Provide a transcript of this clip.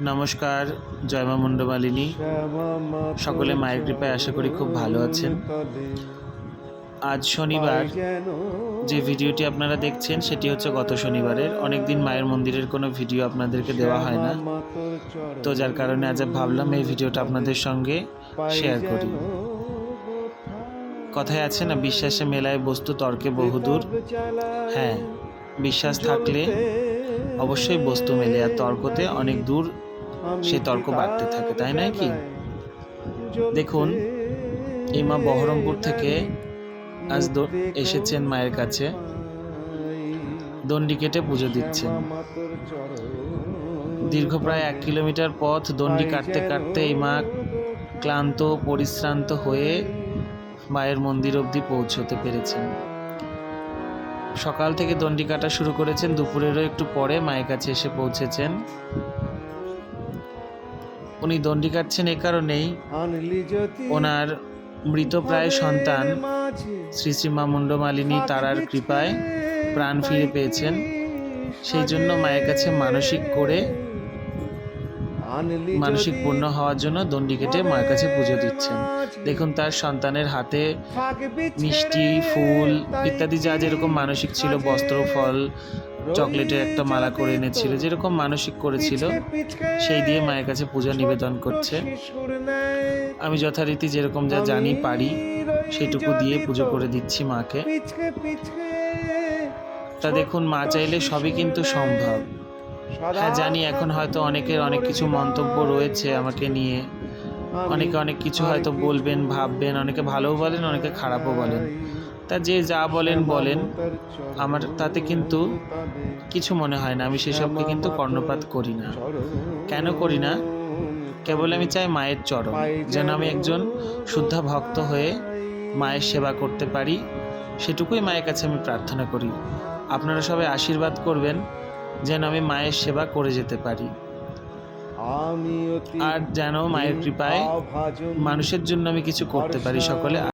নমস্কার জয়মা মুন্ডমালিনী। সকলে মায়ের কৃপায় আশা করি খুব ভালো আছেন। আজ শনিবার, যে ভিডিওটি আপনারা দেখছেন, সেটি হচ্ছে গত শনিবারের। অনেকদিন মায়ের মন্দিরের কোনো ভিডিও আপনাদেরকে দেওয়া হয় না। তো যার কারণে আজ ভাবলাম এই ভিডিওটা আপনাদের সঙ্গে শেয়ার করি। কথায় আছে না, বিশ্বাসে মেলায় বস্তু তর্কে বহুদূর। হ্যাঁ বিশ্বাস থাকলে অবশ্যই বস্তু মেলে, আর তর্কতে অনেক দূর সে তর্ক বাড়তে থাকে, তাই নয় কি? দেখুন এই মা বহরমপুর থেকে আজ এসেছেন মায়ের কাছে। দণ্ডি কেটে পুজো দিচ্ছেন। দীর্ঘ প্রায় এক কিলোমিটার পথ দণ্ডি কাটতে কাটতে এই মা ক্লান্ত, পরিশ্রান্ত হয়ে মায়ের মন্দির অবধি পৌঁছতে পেরেছেন। সকাল থেকে দণ্ডি কাটা শুরু করেছেন। দুপুরেরও একটু পরে মায়ের কাছে এসে পৌঁছেছেন। উনি দণ্ডি কাটছেন এ কারণেই ওনার মৃতপ্রায় সন্তান শ্রী শ্রীমা মুন্ডমালিনী তারার কৃপায় প্রাণ ফিরে পেয়েছেন। সেই জন্য মায়ের কাছে মানসিক করে মানসিক পূর্ণ হওয়ার জন্য দণ্ডি কেটে মায়ের কাছে পুজো দিচ্ছেন। দেখুন তার সন্তানের হাতে মিষ্টি ফুল ইত্যাদি যা যেরকম মানসিক ছিল বস্ত্র ফল চকলেটের একটা মালা করে এনেছিল যেরকম মানসিক করেছিল সেই দিয়ে মায়ের কাছে পূজা নিবেদন করছে। আমি যথারীতি যেরকম যা জানি পারি সেটুকু দিয়ে পুজো করে দিচ্ছি মাকে। তা দেখুন মা চাইলে সবই কিন্তু সম্ভব। হ্যাঁ জানি এখন হয়তো অনেকের অনেক কিছু মন্তব্য রয়েছে আমাকে নিয়ে। অনেকে অনেক কিছু হয়তো বলবেন ভাববেন অনেকে ভালোও বলেন অনেকে খারাপও বলেন। তা যে যা বলেন বলেন। আমার তাতে কিন্তু কিছু মনে হয় না আমি সেসবকে কিন্তু কর্ণপাত করি না। কেন করি না? কেবল আমি চাই মায়ের চরণ যেন আমি একজন শুদ্ধা ভক্ত হয়ে মায়ের সেবা করতে পারি। সেটুকুই মায়ের কাছে আমি প্রার্থনা করি। আপনারা সবাই আশীর্বাদ করবেন। যেন আমি মায়ের সেবা করে যেতে পারি। আর যেন মায়ের কৃপায় মানুষের জন্য আমি কিছু করতে পারি সকলে।